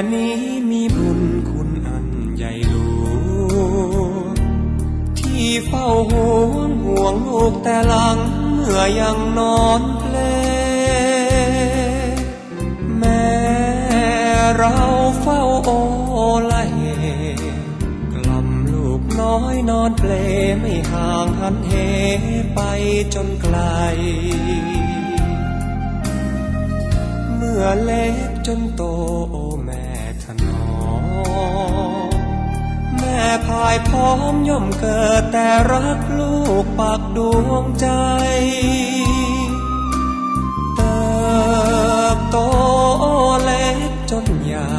ม่นี้มีบุญคุณอันใหญ่หลวงที่เฝ้าห่วงห่วงลูกแต่หลังเมื่อยังนอนเพลแม่เราเฝ้าโอละเหกล่ำลูกน้อยนอนเปลไม่ห่างหันเหไปจนไกลเมื่อเล็กจนโต แม่ายพร้อมย่อมเกิดแต่รักลูกปากดวงใจ เติบโตโเล็กจนใหญ่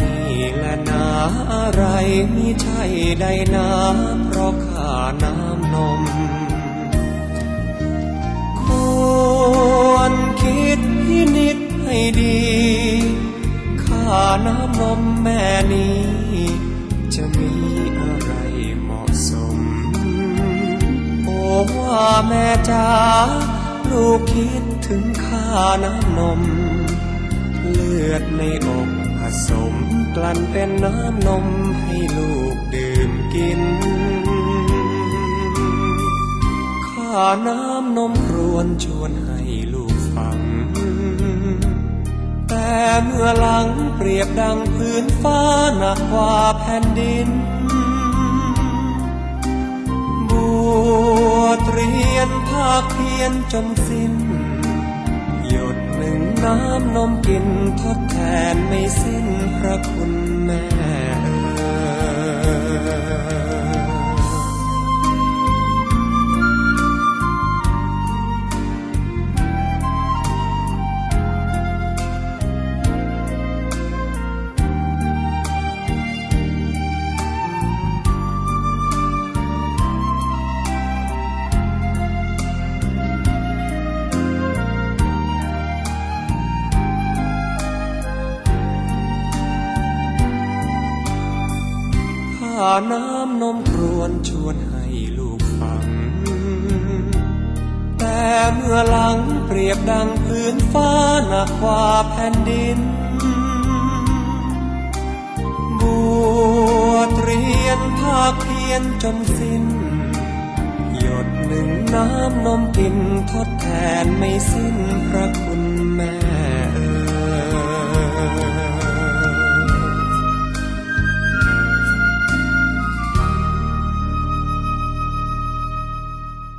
นี่แหละนาอะไรมิใช่ใดนาเพราะข้าน้ำนม ควรคิดพินิจให้ดีค่าน้ำนมแม่นี้ จะมีอะไรเหมาะสม โอ้ว่าแม่จ๋าลูกคิดถึงค่าน้ำนม เลือดในอกผสมกลั่นเป็นน้ำนมให้ลูกดื่มกิน ข้าน้ำนมรวนชวนให้ลูกฟัง เมื่อหลังเปรียบดังพื้นฟ้าหนักกว่าแผ่นดินบวชเรียนภาคเพียนจนสิ้น หยดหนึ่งน้ำนมกินทดแทนไม่สิ้นพระคุณแม่ น้ำนมครวนชวนให้ลูกฟัง แต่เมื่อหลังเปรียบดังพื้นฟ้าหนักกว่าแผ่นดินบวชเรียนภาคเพียนจนสิ้น หยดหนึ่งน้ำนมกินทดแทนไม่สิ้นพระคุณ